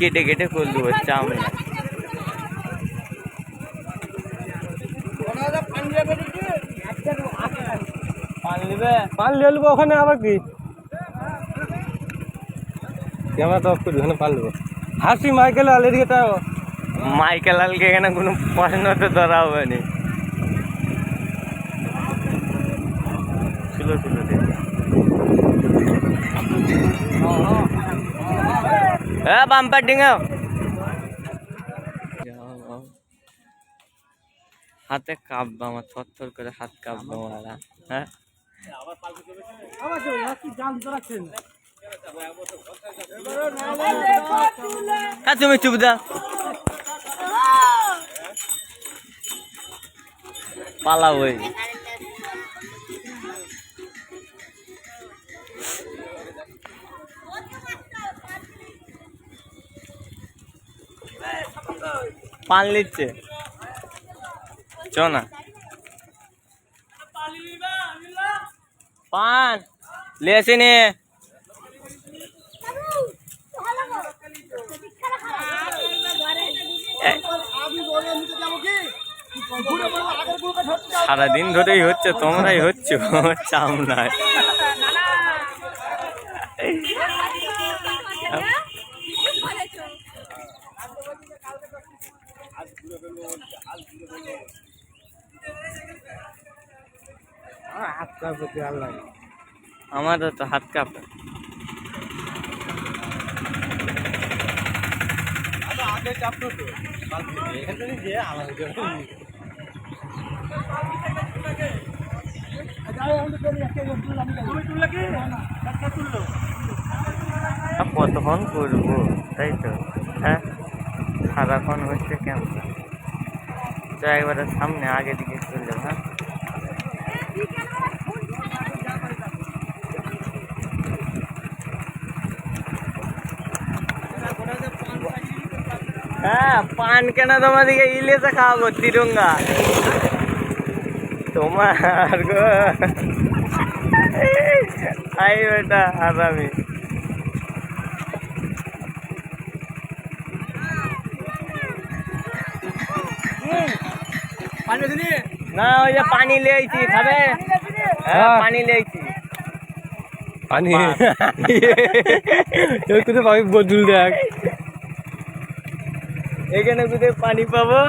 কেটে কেটে করে দেবো নেই পান নিয়ে নেব ওখানে আবার কি? ক্যামেরা তো অফ ওখানে পান নেব হাসি মাইকেল আল এদিকে তাও মাইকেল আলকে এখানে কোনো প্রশ্ন তো ধরা হবে না। ছিল ছিল। হ্যাঁ বাম্পার ডিঙাও হাতে কাঁপবে, আমার থর থর করে হাত কাঁপবে আমার হ্যাঁ? হ্যাঁ তুমি চুপ দাও। পালাবই। পান লিচ্ছে চ না। পান লে আসিনি সারাদিন ধরেই হচ্ছে তোমরাই হচ্ছ চাম নাই হাত কাঁপবে কি আল্লাহ আমারও তো হাত কাঁপে। কতক্ষণ করব? তাই তো। হ্যাঁ সারাক্ষণ হচ্ছে কেমন? তো একবারে সামনে, আগে দিকে চলে হ্যাঁ? হ্যাঁ পান কেন তোমাদিকে ইলেছে খাওয়াবো তিরঙ্গা। তোমার গো। আই বেটা আরামি না ওই যে পানি লেইছি খাবে? হ্যাঁ হ্যাঁ। পানি লেইছি পানি। কোথায় পাবি বদুল দেখ। এখানে পানি পাবো